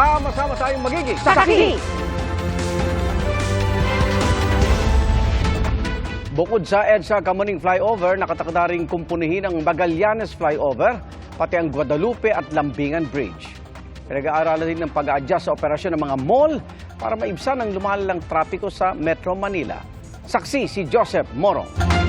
Sama-sama tayong magiging Saksi! Bukod sa EDSA Kamuning Flyover, nakatakda ring kumpunihin ang Magallanes Flyover, pati ang Guadalupe at Lambingan Bridge. Pinag-aaralan din ng pag-a-adjust sa operasyon ng mga mall para maibsan ang lumalalang trapiko sa Metro Manila. Saksi si Joseph Morong.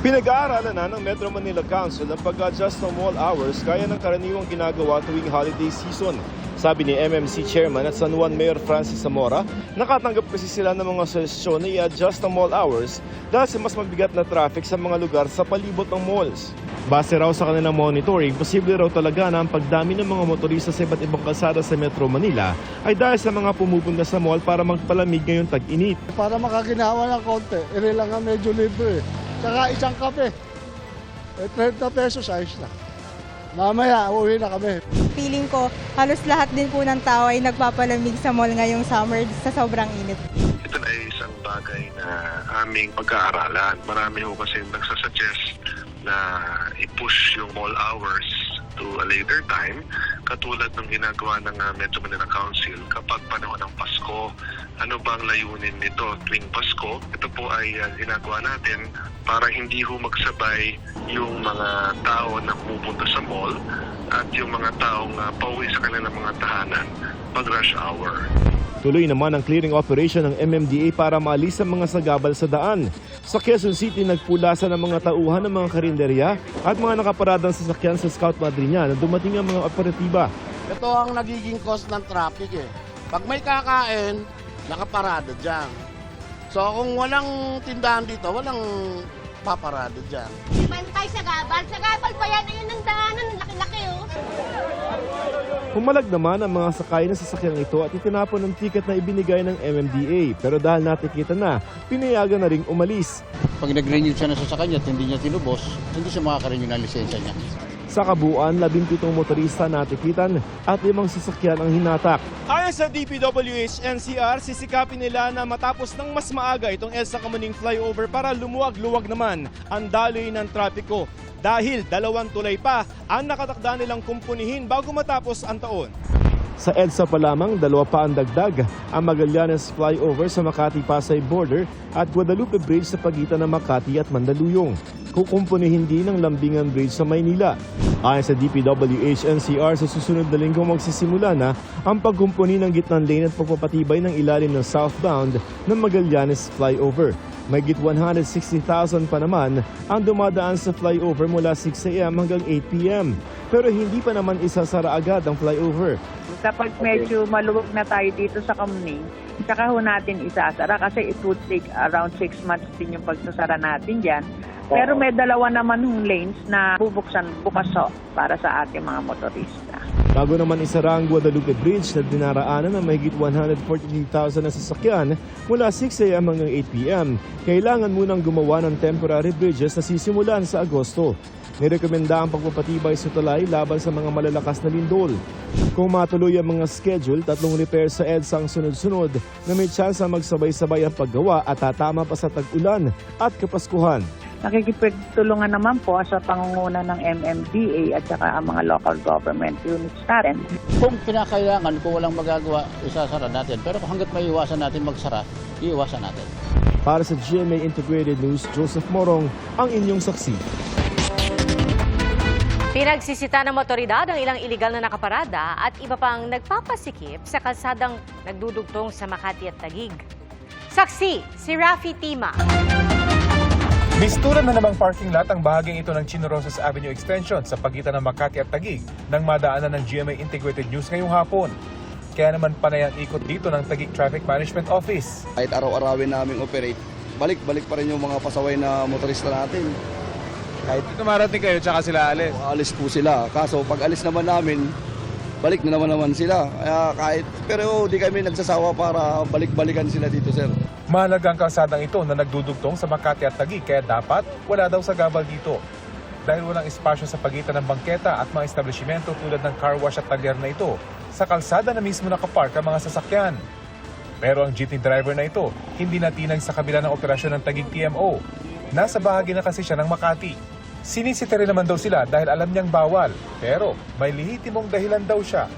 Pinag-aaralan na ng Metro Manila Council ang pag-adjust ng mall hours gaya ng karaniwang ginagawa tuwing holiday season. Sabi ni MMC Chairman at San Juan Mayor Francis Zamora, nakatanggap kasi sila ng mga suhestyon na i-adjust ang mall hours dahil sa mas mabigat na traffic sa mga lugar sa palibot ng malls. Base raw sa kanilang monitoring, posible raw talaga na ang pagdami ng mga motorista sa iba't ibang kalsada sa Metro Manila ay dahil sa mga pumupunta sa mall para magpalamig ngayong tag-init. Para makakinawa ng konti, ere lang nga medyo libre. Tsaka isang kape. Eh, 30 pesos, ayos na. Mamaya, uwi na kami. Feeling ko, halos lahat din po ng tao ay nagpapalamig sa mall ngayong summer sa sobrang init. ito na ay isang bagay na aming pag-aaralan. Marami ho kasi nagsasuggest na i-push yung mall hours to a later time katulad ng ginagawa ng uh, Metro Manila Council kapag panahon ng Pasko. Ano bang layunin nito tuwing Pasko? Ito po ay uh, ginagawa natin para hindi ho magsabay yung mga tao na pumupunta sa mall at yung mga taong uh, pauwi sa kanilang mga tahanan pag rush hour. Tuloy naman ang clearing operation ng MMDA para maalis ang mga sagabal sa daan. Sa Quezon City, nagpulasan ang mga tauhan ng mga karinderya at mga nakaparadang sasakyan sa Scout Madrinya na dumating ang mga operatiba. Ito ang nagiging cause ng traffic eh. Pag may kakain, nakaparada dyan. So kung walang tindahan dito, walang paparada dyan. Bantay sa gabal. Sa gabal pa yan. Ayun ang daanan. Ang laki-laki oh. Pumalag naman ang mga sakay ng sasakyang ito at itinapon ang ticket na ibinigay ng MMDA. Pero dahil natikita na, pinayagan na ring umalis. Pag nag-renew siya ng sasakyan niya at hindi niya tinubos, hindi siya makaka-renew ng lisensya niya. Sa kabuuan, 17 motorista natikitan at limang sasakyan ang hinatak. Ayon sa DPWH NCR, sisikapin nila na matapos ng mas maaga itong EDSA Kamuning flyover para lumuwag-luwag naman ang daloy ng trapiko. Dahil dalawang tulay pa ang nakatakda nilang kumpunihin bago matapos ang taon. Sa EDSA pa lamang, dalawa pa ang dagdag, ang Magallanes flyover sa Makati-Pasay border at Guadalupe Bridge sa pagitan ng Makati at Mandaluyong. Kukumpunihin din ang Lambingan Bridge sa Maynila. Ayon sa DPWH NCR, sa susunod na linggo magsisimula na ang pagkumpuni ng gitnang lane at pagpapatibay ng ilalim ng southbound ng Magallanes flyover. May git 160,000 pa naman ang dumadaan sa flyover mula 6 a.m. hanggang 8 p.m. Pero hindi pa naman isasara agad ang flyover. Kapag medyo maluwag na tayo dito sa Kamning, saka ho natin isasara kasi it would take around 6 months din yung pagsasara natin dyan. Pero may dalawa naman hong lanes na bubuksan bukas ho para sa ating mga motorista. Bago naman isara ang Guadalupe Bridge na dinaraanan ng mahigit 143,000 na sasakyan mula 6 a.m. hanggang 8 p.m., kailangan munang gumawa ng temporary bridges na sisimulan sa Agosto. Nirekomenda ang pagpapatibay sa tulay laban sa mga malalakas na lindol. Kung matuloy ang mga schedule, tatlong repair sa EDSA ang sunod-sunod na may tsansa magsabay-sabay ang paggawa at tatama pa sa tag-ulan at kapaskuhan. Nakikipagtulungan naman po sa pangunguna ng MMDA at saka ang mga local government units natin. Kung kinakailangan, kung walang magagawa, isasara natin. Pero kung hanggat may iwasan natin magsara, iiwasan natin. Para sa GMA Integrated News, Joseph Morong, ang inyong saksi. Pinagsisita ng motoridad ang ilang iligal na nakaparada at iba pang nagpapasikip sa kalsadang nagdudugtong sa Makati at Tagig. Saksi, si Rafi Tima. Misturan na namang parking lot ang bahaging ito ng Chinorosas Avenue Extension sa pagitan ng Makati at Taguig nang madaanan ng GMA Integrated News ngayong hapon. Kaya naman panay ang ikot dito ng Taguig Traffic Management Office. Kahit araw-arawin namin operate, balik-balik pa rin yung mga pasaway na motorista natin. Kahit tumarating kayo, tsaka sila alis. Alis po sila. Kaso pag alis naman namin, balik na naman naman sila. Kaya kahit, pero di kami nagsasawa para balik-balikan sila dito, sir. Mahalaga ang kalsadang ito na nagdudugtong sa Makati at Taguig kaya dapat wala daw sa gabal dito. Dahil walang espasyo sa pagitan ng bangketa at mga establishmento tulad ng car wash at talyer na ito, sa kalsada na mismo nakapark ang mga sasakyan. Pero ang jeepney driver na ito, hindi natinag sa kabila ng operasyon ng Taguig TMO. Nasa bahagi na kasi siya ng Makati. Sinisita rin naman daw sila dahil alam niyang bawal. Pero may lihitimong dahilan daw siya.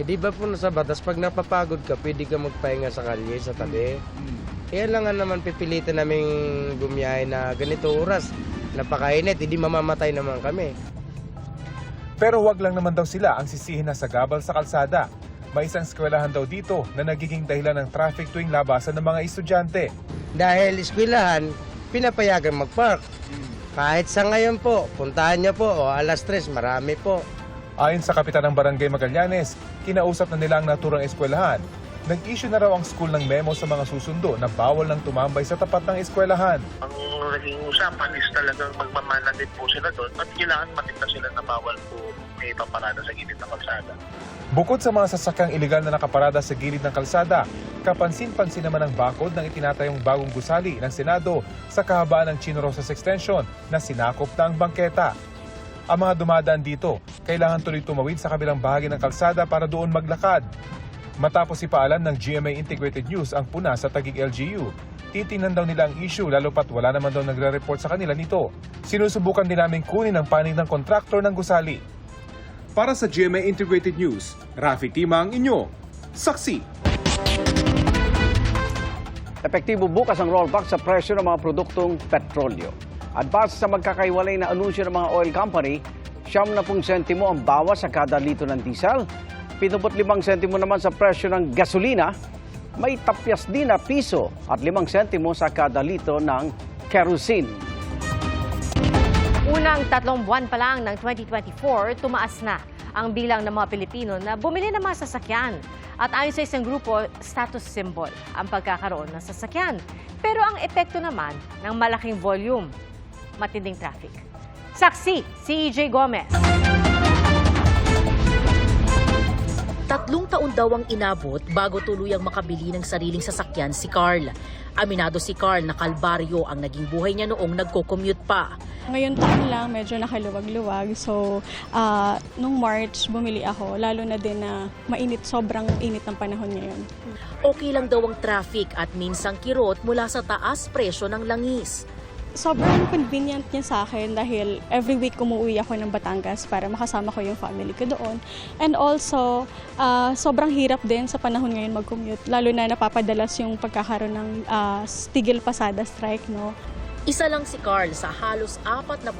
Eh, di ba po sa batas, pag napapagod ka, pwede ka magpahinga sa kalye, sa tabi. Kaya lang nga naman pipilitan namin bumiyahe na ganito oras. Napakainit, hindi mamamatay naman kami. Pero wag lang naman daw sila ang sisihin na sagabal sa kalsada. May isang eskwelahan daw dito na nagiging dahilan ng traffic tuwing labasan ng mga estudyante. Dahil eskwelahan, pinapayagan mag-park. Kahit sa ngayon po, puntahan niyo po, o alas tres, marami po. Ayon sa kapitan ng Barangay Magallanes, kinausap na nila ang naturang eskwelahan. Nag-issue na raw ang school ng memo sa mga susundo na bawal nang tumambay sa tapat ng eskwelahan. Ang naging usapan is talagang magmamana din po sila doon at kailangan matinda sila na bawal po may paparada sa gilid ng kalsada. Bukod sa mga sasakyang iligal na nakaparada sa gilid ng kalsada, kapansin-pansin naman ang bakod ng itinatayong bagong gusali ng Senado sa kahabaan ng Chino Rosas Extension na sinakop na ang bangketa. Ang mga dumadaan dito, kailangan tuloy tumawid sa kabilang bahagi ng kalsada para doon maglakad. Matapos ipaalam ng GMA Integrated News ang puna sa Tagig LGU, titingnan daw nila ang issue lalo pat wala naman daw nagre-report sa kanila nito. Sinusubukan din namin kunin ang panig ng kontraktor ng gusali. Para sa GMA Integrated News, Rafi Timang inyo, saksi. Epektibo bukas ang rollback sa presyo ng mga produktong petrolyo. At base sa magkakaiwalay na anunsyo ng mga oil company, siyam na pung sentimo ang bawas sa kada litro ng diesel, pinubot limang sentimo naman sa presyo ng gasolina, may tapyas din na piso at limang sentimo sa kada litro ng kerosene. Unang tatlong buwan pa lang ng 2024, tumaas na ang bilang ng mga Pilipino na bumili ng mga sasakyan. At ayon sa isang grupo, status symbol ang pagkakaroon ng sasakyan. Pero ang epekto naman ng malaking volume, matinding traffic. Saksi, si EJ Gomez. Tatlong taon daw ang inabot bago tuluyang makabili ng sariling sasakyan si Carl. Aminado si Carl na kalbaryo ang naging buhay niya noong nagko-commute pa. Ngayon taon lang, medyo nakaluwag-luwag. So, ah, nung March, bumili ako. Lalo na din na mainit, sobrang init ng panahon ngayon. Okay lang daw ang traffic at minsang kirot mula sa taas presyo ng langis. Sobrang convenient niya sa akin dahil every week umuwi ako ng Batangas para makasama ko yung family ko doon. And also, ah, sobrang hirap din sa panahon ngayon mag-commute. Lalo na napapadalas yung pagkakaroon ng ah, tigil pasada strike, no? Isa lang si Carl sa halos 40,000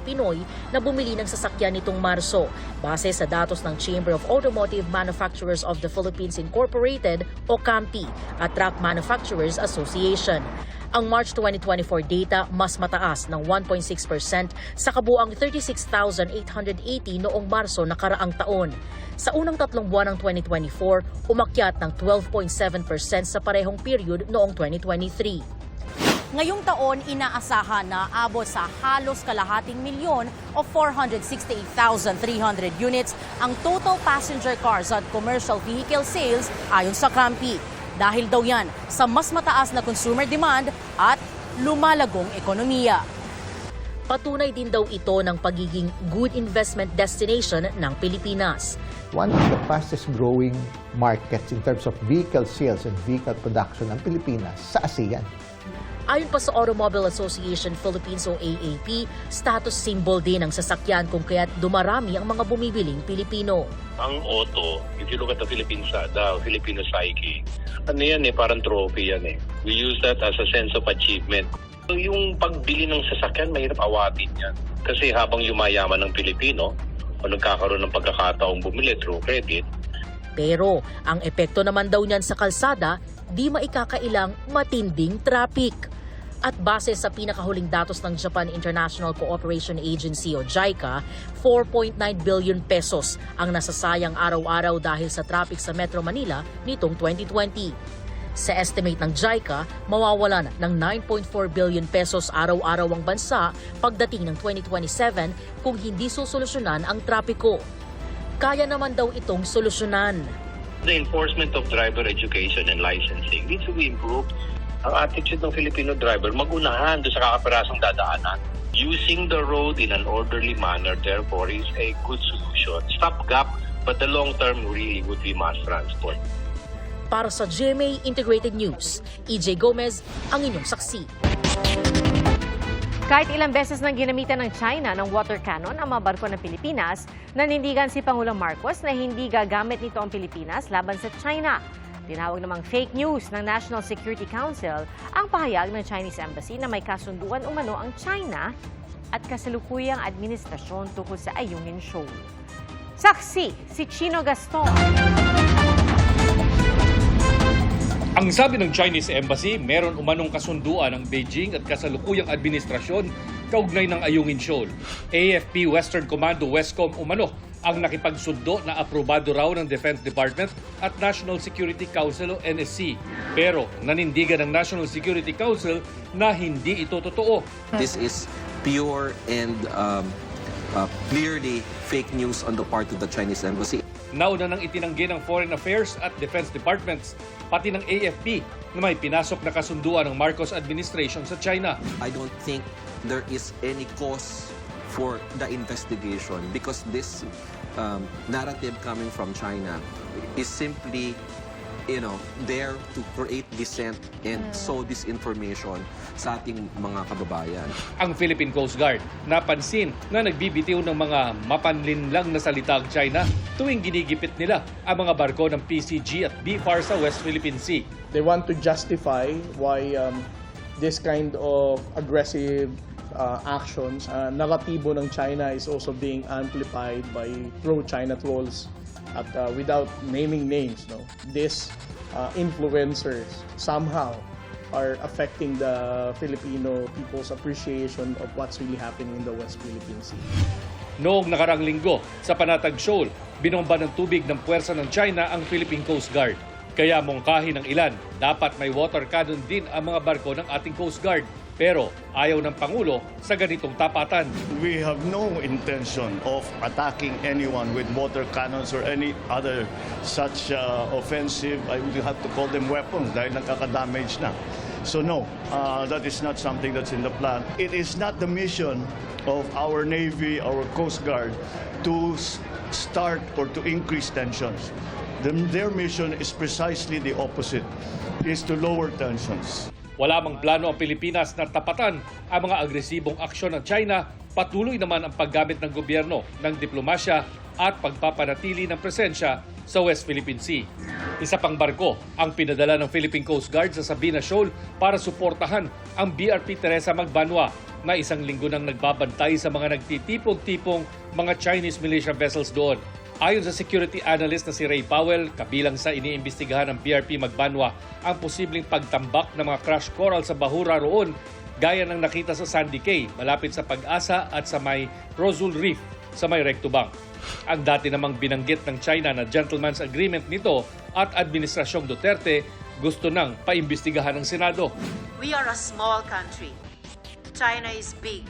Pinoy na bumili ng sasakyan nitong Marso base sa datos ng Chamber of Automotive Manufacturers of the Philippines Incorporated o CAMPI at Truck Manufacturers Association. Ang March 2024 data mas mataas ng 1.6% sa kabuang 36,880 noong Marso nakaraang taon. Sa unang tatlong buwan ng 2024, umakyat ng 12.7% sa parehong period noong 2023. Ngayong taon, inaasahan na abot sa halos kalahating milyon o 468,300 units ang total passenger cars at commercial vehicle sales ayon sa Campi. Dahil daw yan sa mas mataas na consumer demand at lumalagong ekonomiya. Patunay din daw ito ng pagiging good investment destination ng Pilipinas. one of the fastest growing markets in terms of vehicle sales and vehicle production ng Pilipinas sa ASEAN. Ayon pa sa Automobile Association Philippines o AAP, status symbol din ang sasakyan kung kaya't dumarami ang mga bumibiling Pilipino. Ang auto, if you look at the Philippine, the Filipino psyche, ano yan eh, parang trophy yan eh. We use that as a sense of achievement. Yung pagbili ng sasakyan, mahirap awatin yan. Kasi habang yumayaman ng Pilipino, o nagkakaroon ng pagkakataong bumili through credit, Pero ang epekto naman daw niyan sa kalsada, di maikakailang matinding traffic. At base sa pinakahuling datos ng Japan International Cooperation Agency o JICA, 4.9 billion pesos ang nasasayang araw-araw dahil sa traffic sa Metro Manila nitong 2020. Sa estimate ng JICA, mawawalan ng 9.4 billion pesos araw-araw ang bansa pagdating ng 2027 kung hindi susolusyonan ang trapiko. Kaya naman daw itong solusyonan. the enforcement of driver education and licensing needs to be improved. Ang attitude ng Filipino driver, magunahan doon sa kakaparasang dadaanan. Using the road in an orderly manner, therefore, is a good solution. Stopgap, but the long term really would be mass transport. Para sa GMA Integrated News, EJ Gomez ang inyong saksi. Kahit ilang beses nang ginamitan ng China ng water cannon ang mga barko ng Pilipinas, nanindigan si Pangulong Marcos na hindi gagamit nito ang Pilipinas laban sa China. Tinawag namang fake news ng National Security Council ang pahayag ng Chinese Embassy na may kasunduan umano ang China at kasalukuyang administrasyon tungkol sa Ayungin Shoal. Saksi si Chino Gaston. Ang sabi ng Chinese Embassy, meron umanong kasunduan ng Beijing at kasalukuyang administrasyon kaugnay ng Ayungin Shoal. AFP Western Commando Westcom umano ang nakipagsundo na aprobado raw ng Defense Department at National Security Council o NSC. Pero nanindigan ng National Security Council na hindi ito totoo. This is pure and um, uh, clearly fake news on the part of the Chinese embassy. Nauna nang itinanggi ng Foreign Affairs at Defense Departments, pati ng AFP na may pinasok na kasunduan ng Marcos administration sa China. I don't think there is any cause for the investigation because this um, narrative coming from China is simply you know, there to create dissent and sow disinformation sa ating mga kababayan. Ang Philippine Coast Guard napansin na nagbibitiw ng mga mapanlinlang na salita ang China tuwing ginigipit nila ang mga barko ng PCG at BFAR sa West Philippine Sea. They want to justify why um, this kind of aggressive uh, actions, uh, naratibo ng China is also being amplified by pro-China trolls at uh, without naming names, no, these uh, influencers somehow are affecting the Filipino people's appreciation of what's really happening in the West Philippine Sea. Noong nakarang linggo sa Panatag Shoal, binomba ng tubig ng puwersa ng China ang Philippine Coast Guard. Kaya mongkahi ng ilan, dapat may water cannon din ang mga barko ng ating Coast Guard. Pero ayaw ng Pangulo sa ganitong tapatan. We have no intention of attacking anyone with water cannons or any other such uh, offensive, I would have to call them weapons dahil nakaka-damage na. So no, uh, that is not something that's in the plan. It is not the mission of our Navy, our Coast Guard to start or to increase tensions. The- their mission is precisely the opposite, is to lower tensions. Wala mang plano ang Pilipinas na tapatan ang mga agresibong aksyon ng China, patuloy naman ang paggamit ng gobyerno ng diplomasya at pagpapanatili ng presensya sa West Philippine Sea. Isa pang barko ang pinadala ng Philippine Coast Guard sa Sabina Shoal para suportahan ang BRP Teresa Magbanwa na isang linggo nang nagbabantay sa mga nagtitipong-tipong mga Chinese militia vessels doon. Ayon sa security analyst na si Ray Powell, kabilang sa iniimbestigahan ng PRP Magbanwa ang posibleng pagtambak ng mga crash coral sa bahura roon gaya ng nakita sa Sandy Cay malapit sa Pag-asa at sa may Rosul Reef sa may Recto Bank. Ang dati namang binanggit ng China na gentleman's agreement nito at Administrasyong Duterte gusto nang paimbestigahan ng Senado. We are a small country. China is big.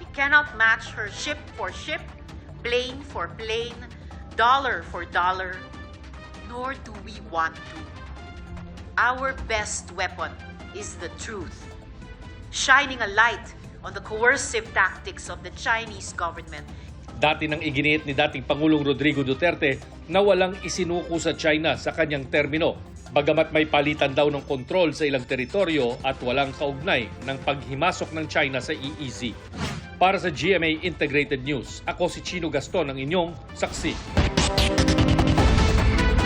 We cannot match her ship for ship, plane for plane, dollar for dollar, nor do we want to. Our best weapon is the truth, shining a light on the coercive tactics of the Chinese government Dati nang iginiit ni dating Pangulong Rodrigo Duterte na walang isinuko sa China sa kanyang termino. Bagamat may palitan daw ng kontrol sa ilang teritoryo at walang kaugnay ng paghimasok ng China sa EEZ. Para sa GMA Integrated News, ako si Chino Gaston ang inyong saksi.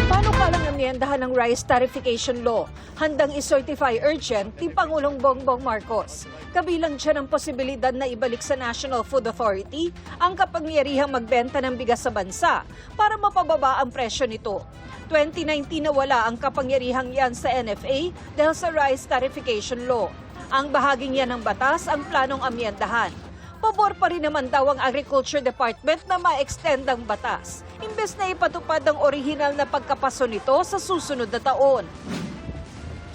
Paano palang amyendahan ng rice tarification law? Handang i-certify urgent ni Pangulong Bongbong Marcos. Kabilang dyan ang posibilidad na ibalik sa National Food Authority ang kapangyarihang magbenta ng bigas sa bansa para mapababa ang presyo nito. 2019 na wala ang kapangyarihang yan sa NFA dahil sa rice tarification law. Ang bahaging yan ng batas ang planong amyendahan. Pabor pa rin naman daw ang Agriculture Department na ma-extend ang batas, imbes na ipatupad ang orihinal na pagkapaso nito sa susunod na taon.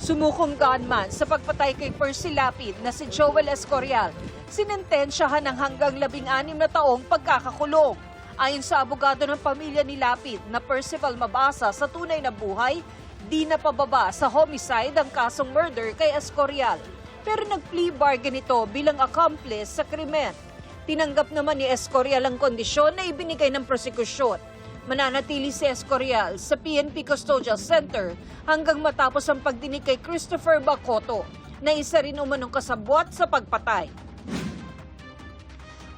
Sumukong gunman sa pagpatay kay Percy Lapid na si Joel Escorial, sinentensyahan ng hanggang labing-anim na taong pagkakakulong. Ayon sa abogado ng pamilya ni Lapid na Percival Mabasa sa tunay na buhay, di na pababa sa homicide ang kasong murder kay Escorial. Pero nag-plea bargain ito bilang accomplice sa krimen. Tinanggap naman ni Escorial ang kondisyon na ibinigay ng prosekusyon. Mananatili si Escorial sa PNP Custodial Center hanggang matapos ang pagdinig kay Christopher Bacoto na isa rin umanong kasabwat sa pagpatay.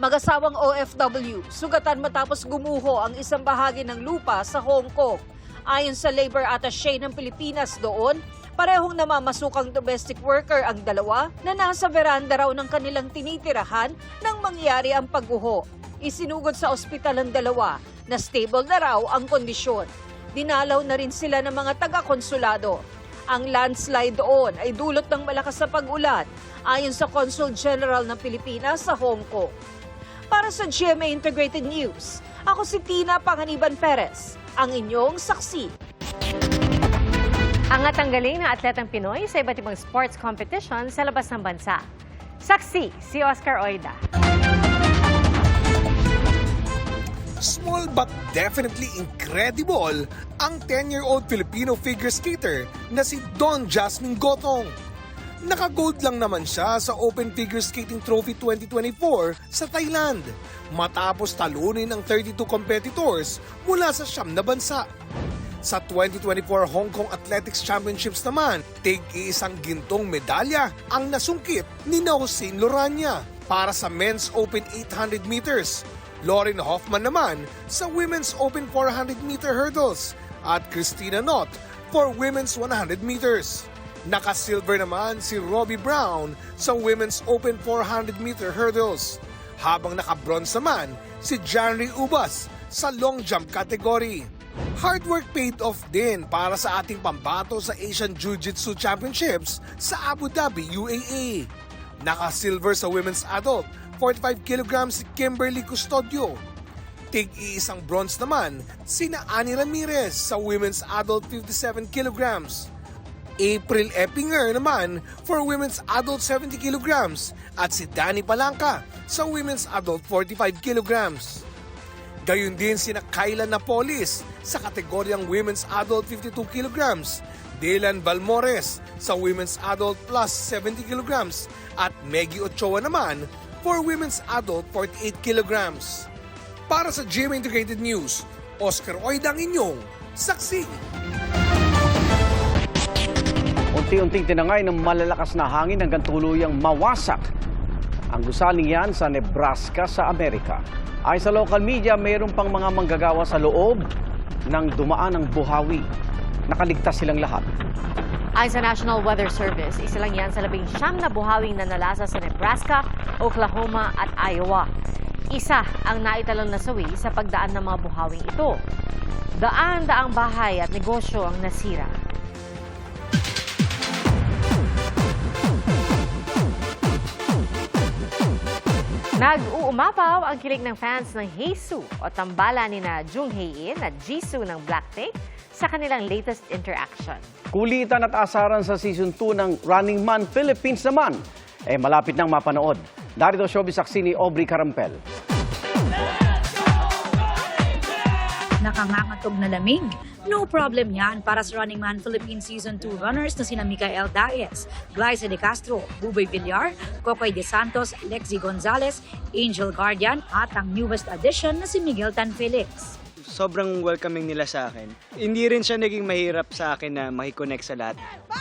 Mag-asawang OFW, sugatan matapos gumuho ang isang bahagi ng lupa sa Hong Kong. Ayon sa Labor Attaché ng Pilipinas doon, parehong namamasukang domestic worker ang dalawa na nasa veranda raw ng kanilang tinitirahan nang mangyari ang pagguho. Isinugod sa ospital ang dalawa na stable na raw ang kondisyon. Dinalaw na rin sila ng mga taga-konsulado. Ang landslide doon ay dulot ng malakas na pag-ulan ayon sa Consul General ng Pilipinas sa Hong Kong. Para sa GMA Integrated News, ako si Tina Panganiban Perez, ang inyong saksi. Angat ang galing ng atletang Pinoy sa iba't ibang sports competition sa labas ng bansa. Saksi, si Oscar Oida. Small but definitely incredible ang 10-year-old Filipino figure skater na si Don Jasmine Gotong. Naka-gold lang naman siya sa Open Figure Skating Trophy 2024 sa Thailand matapos talunin ang 32 competitors mula sa siyam na bansa. Sa 2024 Hong Kong Athletics Championships naman, tig-iisang gintong medalya ang nasungkit ni na Hussein Lorania para sa Men's Open 800 meters. Lauren Hoffman naman sa Women's Open 400 meter hurdles at Christina Knott for Women's 100 meters. Naka-silver naman si Robbie Brown sa Women's Open 400 meter hurdles. Habang naka-bronze naman si Janry Ubas sa long jump category. Hard work paid off din para sa ating pambato sa Asian Jiu-Jitsu Championships sa Abu Dhabi, UAE. Naka-silver sa women's adult, 45 kilograms si Kimberly Custodio. Tig-iisang bronze naman sina Ani Ramirez sa women's adult 57 kilograms. April Eppinger naman for women's adult 70 kilograms at si Danny Palanca sa women's adult 45 kilograms. Gayun din sina Kyla Napolis sa kategoryang women's adult 52 kilograms, Dylan Balmores sa women's adult plus 70 kilograms at Maggie Ochoa naman for women's adult 48 kilograms. Para sa GMA Integrated News, Oscar Oida ang inyong saksi. Unti-unting tinangay ng malalakas na hangin hanggang tuluyang mawasak ang gusaling yan sa Nebraska sa Amerika. Ay sa local media, mayroon pang mga manggagawa sa loob ng dumaan ng buhawi. Nakaligtas silang lahat. Ayon sa National Weather Service, isa lang yan sa labing siyam na buhawing nanalasa sa Nebraska, Oklahoma at Iowa. Isa ang naitalong nasawi sa pagdaan ng mga buhawing ito. Daan-daang bahay at negosyo ang nasira. Nag-uumapaw ang kilig ng fans ng Heisu o tambala ni na Jung Hae-in at Jisoo ng Blackpink sa kanilang latest interaction. Kulitan at asaran sa Season 2 ng Running Man Philippines naman. Eh malapit nang mapanood. Darito showbiz saksi ni Aubrey Carampel. Nakangangatog na lamig. No problem yan para sa Running Man Philippines Season 2 runners na sina Mikael Daes, Glyza De Castro, Buboy Villar, Kokoy De Santos, Lexi Gonzalez, Angel Guardian at ang newest addition na si Miguel Tan Felix. Sobrang welcoming nila sa akin. Hindi rin siya naging mahirap sa akin na makikonnect sa lahat.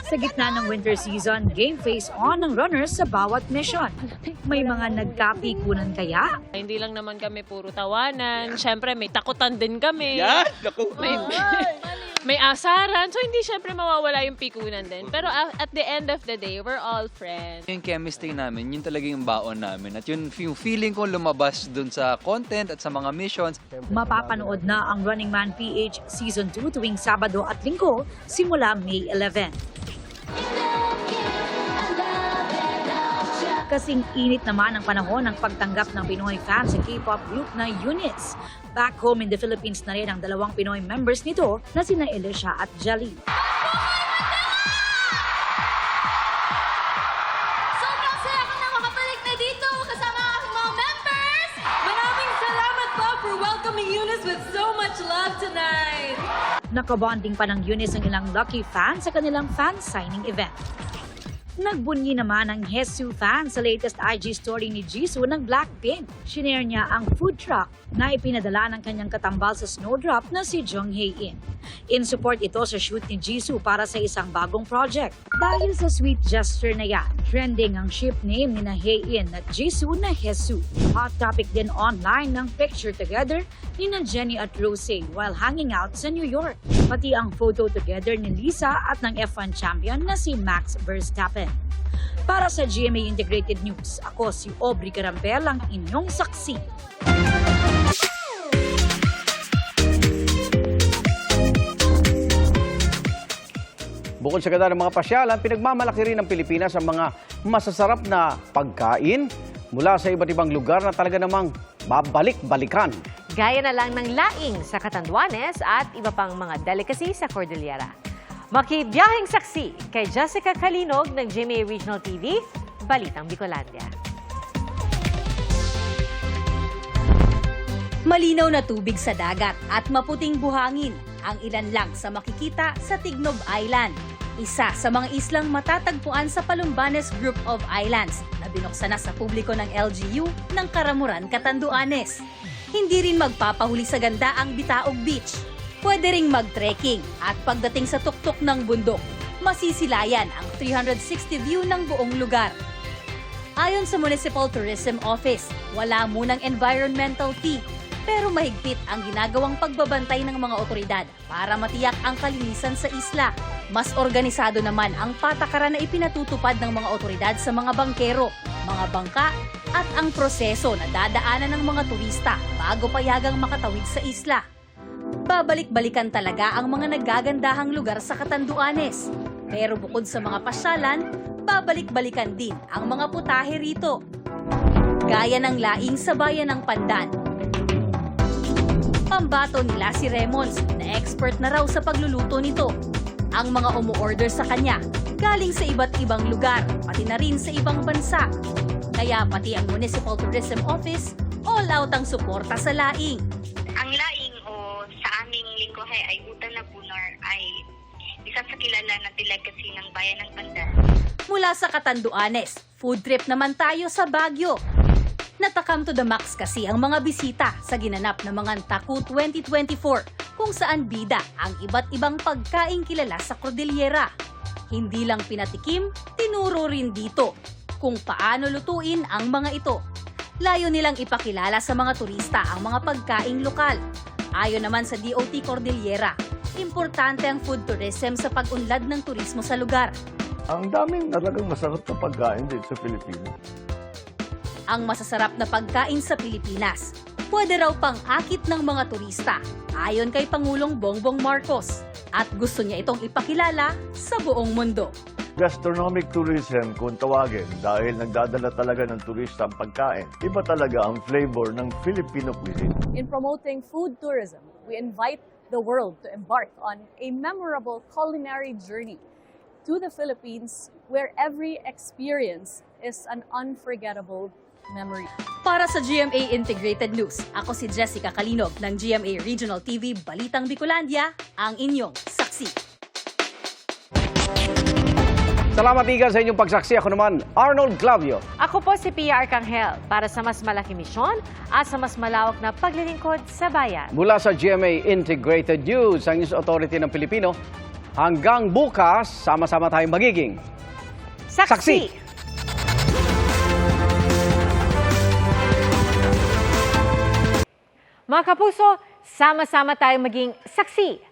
Sa gitna ng winter season, game face on ng runners sa bawat mission. May mga nagkapikunan kaya? Hindi lang naman kami puro tawanan. Siyempre, may takutan din kami. Yan! Naku! May, may asaran. So, hindi siyempre mawawala yung pikunan din. Pero a- at the end of the day, we're all friends. Yung chemistry namin, yun talaga yung baon namin. At yun, yung feeling ko lumabas dun sa content at sa mga missions. Mapapanood na ang Running Man PH Season 2 tuwing Sabado at Linggo simula May 11. Kasing init naman ang panahon ng pagtanggap ng Pinoy fans sa K-pop group na Eunice. Back home in the Philippines na rin ang dalawang Pinoy members nito na sina Elisha at Jelly. Sobrang saya ko na makabalik na dito kasama ang aking mga members! Maraming salamat po for welcoming Eunice with so much love tonight! Nakabonding pa ng Eunice ang ilang lucky fans sa kanilang fan signing event. Nagbunyi naman ang Hesu fan sa latest IG story ni Jisoo ng Blackpink. Shinare niya ang food truck na ipinadala ng kanyang katambal sa Snowdrop na si Jung Hae-in. In support ito sa shoot ni Jisoo para sa isang bagong project. Dahil sa sweet gesture na yan, trending ang ship name ni na Hae-in at Jisoo na Hesu. Hot topic din online ng picture together ni na Jenny at Rosé while hanging out sa New York. Pati ang photo together ni Lisa at ng F1 champion na si Max Verstappen. Para sa GMA Integrated News, ako si Aubrey Carampel ang inyong saksi. Bukod sa ganda ng mga pasyalan, pinagmamalaki rin ng Pilipinas ang mga masasarap na pagkain mula sa iba't ibang lugar na talaga namang babalik-balikan. Gaya na lang ng laing sa Catanduanes at iba pang mga delicacy sa Cordillera. Makibiyahing saksi kay Jessica Kalinog ng GMA Regional TV, Balitang Bicolandia. Malinaw na tubig sa dagat at maputing buhangin ang ilan lang sa makikita sa Tignob Island. Isa sa mga islang matatagpuan sa Palumbanes Group of Islands na binuksan na sa publiko ng LGU ng Karamuran, Catanduanes. Hindi rin magpapahuli sa ganda ang Bitaog Beach. Pwede ring mag-trekking at pagdating sa tuktok ng bundok, masisilayan ang 360 view ng buong lugar. Ayon sa Municipal Tourism Office, wala munang environmental fee pero mahigpit ang ginagawang pagbabantay ng mga otoridad para matiyak ang kalinisan sa isla. Mas organisado naman ang patakaran na ipinatutupad ng mga otoridad sa mga bangkero, mga bangka at ang proseso na dadaanan ng mga turista bago payagang makatawid sa isla. Babalik-balikan talaga ang mga nagagandahang lugar sa Catanduanes. Pero bukod sa mga pasyalan, babalik-balikan din ang mga putahe rito. Gaya ng laing sa bayan ng Pandan, pambato nila si Remons na expert na raw sa pagluluto nito. Ang mga umu-order sa kanya galing sa iba't ibang lugar, pati na rin sa ibang bansa. Kaya pati ang Municipal Tourism Office, all out ang suporta sa laing. Ang laing lingwahe ay Utan na Bunar ay isa sa kilala na delicacy ng bayan ng Pandan. Mula sa Catanduanes, food trip naman tayo sa Baguio. Natakam to the max kasi ang mga bisita sa ginanap na mga Taku 2024 kung saan bida ang iba't ibang pagkain kilala sa Cordillera. Hindi lang pinatikim, tinuro rin dito kung paano lutuin ang mga ito. Layo nilang ipakilala sa mga turista ang mga pagkaing lokal. Ayon naman sa DOT Cordillera, importante ang food tourism sa pag-unlad ng turismo sa lugar. Ang daming talagang masarap na pagkain dito sa Pilipinas. ang masasarap na pagkain sa Pilipinas. Pwede raw pang akit ng mga turista, ayon kay Pangulong Bongbong Marcos. At gusto niya itong ipakilala sa buong mundo. Gastronomic tourism kung tawagin dahil nagdadala talaga ng turista ang pagkain. Iba talaga ang flavor ng Filipino cuisine. In promoting food tourism, we invite the world to embark on a memorable culinary journey to the Philippines where every experience is an unforgettable memory. Para sa GMA Integrated News, ako si Jessica Kalinog ng GMA Regional TV Balitang Bicolandia, ang inyong saksi. Salamat Iga sa inyong pagsaksi. Ako naman, Arnold Clavio. Ako po si Pia Arcangel para sa mas malaki misyon at sa mas malawak na paglilingkod sa bayan. Mula sa GMA Integrated News, ang News Authority ng Pilipino, hanggang bukas, sama-sama tayong magiging Saksi! Mga kapuso, sama-sama tayong maging saksi.